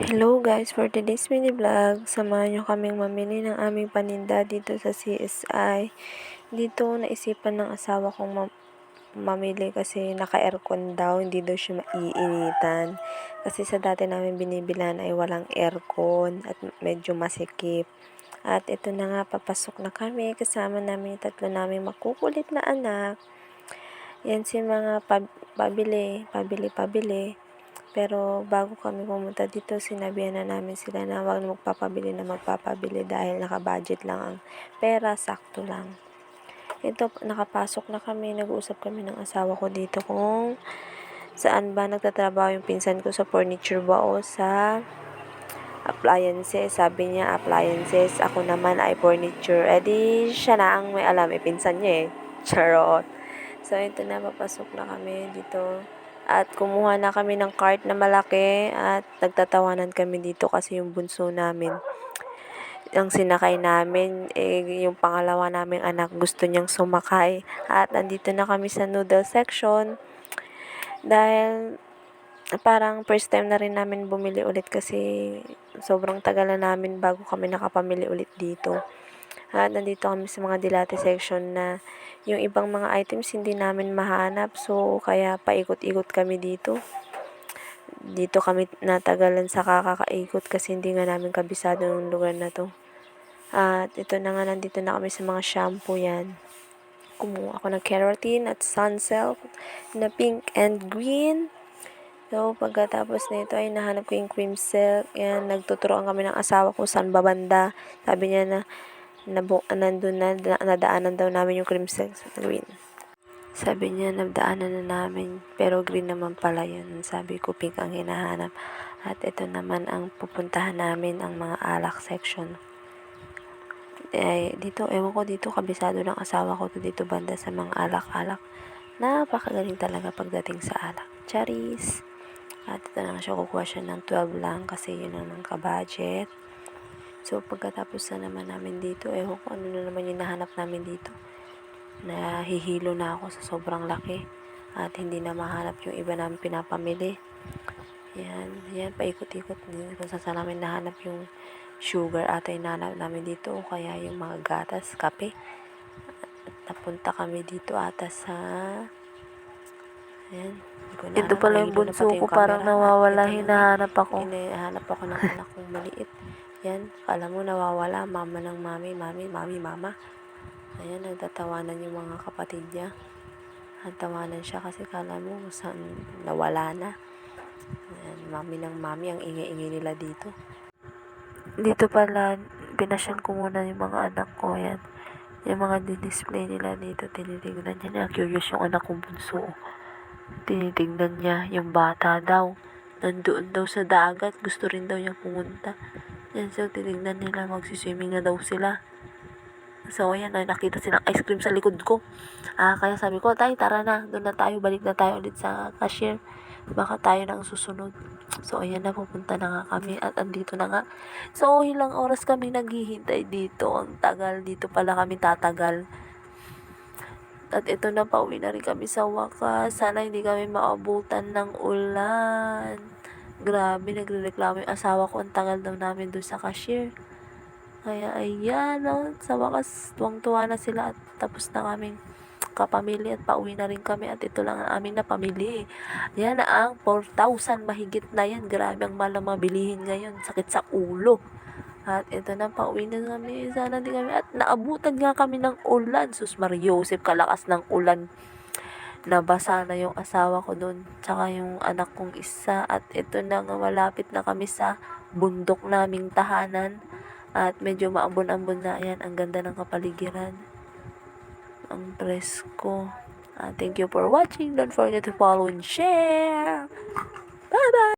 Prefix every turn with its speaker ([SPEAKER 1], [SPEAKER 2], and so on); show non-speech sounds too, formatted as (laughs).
[SPEAKER 1] Hello guys, for today's mini vlog, samahan nyo kaming mamili ng aming paninda dito sa CSI. Dito naisipan ng asawa kong ma- mamili kasi naka-aircon daw, hindi daw siya maiinitan. Kasi sa dati namin binibilan ay walang aircon at medyo masikip. At ito na nga, papasok na kami. Kasama namin yung tatlo namin makukulit na anak. Yan si mga pab- pabili, pabili, pabili. Pero bago kami pumunta dito, sinabihan na namin sila na wag magpapabili na magpapabili dahil naka-budget lang ang pera, sakto lang. Ito, nakapasok na kami, nag-uusap kami ng asawa ko dito kung saan ba nagtatrabaho yung pinsan ko sa furniture ba o sa appliances. Sabi niya, appliances. Ako naman ay furniture. Eh di, siya na ang may alam. Eh, pinsan niya eh. (laughs) Charot. So, ito na, papasok na kami dito. At kumuha na kami ng cart na malaki at nagtatawanan kami dito kasi yung bunso namin ang sinakay namin, eh, yung pangalawa naming anak gusto niyang sumakay. At andito na kami sa noodle section. Dahil parang first time na rin namin bumili ulit kasi sobrang tagal na namin bago kami nakapamili ulit dito. At nandito kami sa mga dilate section na yung ibang mga items hindi namin mahanap. So, kaya paikot-ikot kami dito. Dito kami natagalan sa kakakaikot kasi hindi nga namin kabisado ng lugar na to. At ito na nga, nandito na kami sa mga shampoo yan. Kumuha ako ng keratin at sunsilk na pink and green. So, pagkatapos nito ay nahanap ko yung cream silk. Yan, nagtuturoan kami ng asawa ko saan babanda. Sabi niya na nabu nandun na, nadaanan daw namin yung cream sa green. Sabi niya, nadaanan na namin, pero green naman pala yun. Sabi ko, pink ang hinahanap. At ito naman ang pupuntahan namin, ang mga alak section. Eh, dito, ewan ko dito, kabisado ng asawa ko to dito banda sa mga alak-alak. Napakagaling talaga pagdating sa alak. Charis! At ito na siya, kukuha siya ng 12 lang kasi yun ang ka-budget. So, pagkatapos na naman namin dito, ewan ko ano na naman yung nahanap namin dito. Nahihilo na ako sa sobrang laki. At hindi na mahanap yung iba namin pinapamili. Yan, yan, paikot-ikot. Hindi ko saan namin nahanap yung sugar ata nahanap namin dito. O kaya yung mga gatas, kape. At napunta kami dito ata sa... Yan. hindi ko na
[SPEAKER 2] Ito pala yung bunso ko, parang nawawala, hinahanap ako.
[SPEAKER 1] Hinahanap ako ng anak kong maliit. Yan, kala mo nawawala, mama ng mami, mami, mami, mama. Ayan, nagtatawanan yung mga kapatid niya. Nagtawanan siya kasi kala mo saan nawala na. Ayan, mami ng mami, ang ingay-ingay nila dito.
[SPEAKER 2] Dito pala, pinasyan ko muna yung mga anak ko. Yan. Yung mga display nila dito, tinitignan niya. Na, curious yung anak kong bunso. Tinitignan niya yung bata daw. Nandoon daw sa dagat. Gusto rin daw niya pumunta. Yan, so tinignan nila. Magsiswimming na daw sila. So, ayan, ay, nakita silang ice cream sa likod ko. Ah, kaya sabi ko, tay, tara na. Doon na tayo. Balik na tayo ulit sa cashier. Baka tayo nang susunod. So, ayan na, pupunta na nga kami. At andito na nga. So, ilang oras kami naghihintay dito. Ang tagal. Dito pala kami tatagal. At ito na, pauwi na rin kami sa wakas. Sana hindi kami maabutan ng ulan. Grabe, nagre-reklamo yung asawa ko. Ang tagal daw namin doon sa cashier. Kaya ayan, no, sa wakas, tuwang-tuwa na sila at tapos na kaming kapamilya at pauwi na rin kami at ito lang ang aming napamili. Yan ang 4,000 mahigit na yan. Grabe ang mahal ng mga bilihin ngayon. Sakit sa ulo. At ito na, pauwi na kami. Sana din kami. At naabutan nga kami ng ulan. Sus Mariosep, kalakas ng ulan. Nabasa na yung asawa ko doon. Tsaka yung anak kong isa. At ito na nga, malapit na kami sa bundok naming tahanan. At medyo maambon-ambon na. Ayan, ang ganda ng kapaligiran. Ang presko. Ah, thank you for watching. Don't forget to follow and share. Bye-bye!